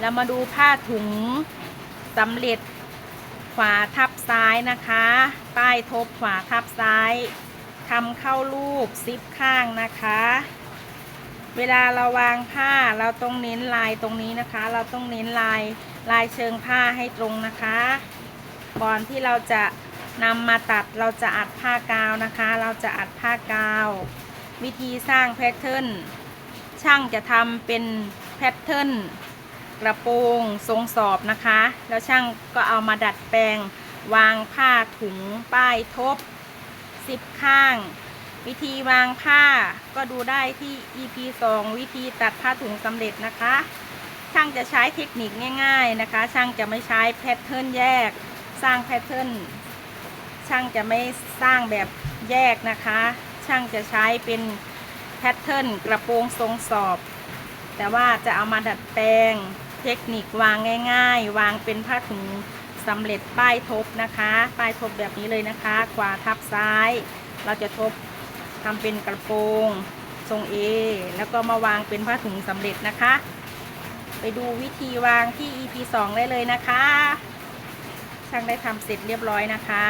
แล้วมาดูผ้าถุงสำเร็จขวาทับซ้ายนะคะ ป้ายทบขวาทับซ้ายทำเข้ารูปซิปข้างนะคะ เวลาเราวางผ้าเราต้องเน้นลายตรงนี้นะคะ เราต้องเน้นลายลายเชิงผ้าให้ตรงนะคะก่อนที่เราจะนำมาตัดเราจะอัดผ้ากาวนะคะ เราจะอัดผ้ากาว วิธีสร้างแพทเทิร์นช่างจะทำเป็นแพทเทิร์น กระโปรงทรงสอบนะคะ แล้วช่างก็เอามาดัดแปลง วางผ้าถุงป้ายทบสิบข้าง วิธีวางผ้าก็ดูได้ที่ EP 2 วิธีตัดผ้าถุงสำเร็จนะคะ ช่างจะใช้เทคนิคง่าย ๆนะคะ ช่างจะไม่ใช้แพทเทิร์นแยก สร้างแพทเทิร์นช่างจะไม่สร้างแบบแยกนะคะ ช่างจะใช้เป็นแพทเทิร์นกระโปรงทรงสอบ แต่ว่าจะเอามาดัดแปลง เทคนิควางง่าย ๆ วางเป็นผ้าถุงสำเร็จป้ายทบนะคะ ป้ายทบแบบนี้เลยนะคะขวาทับซ้าย เราจะทบทำเป็นกระโปรงทรงเอแล้วก็มาวางเป็นผ้าถุงสำเร็จนะคะ ไปดูวิธีวางที่ EP 2 ได้เลยนะคะ ช่างได้ทำเสร็จเรียบร้อยนะคะ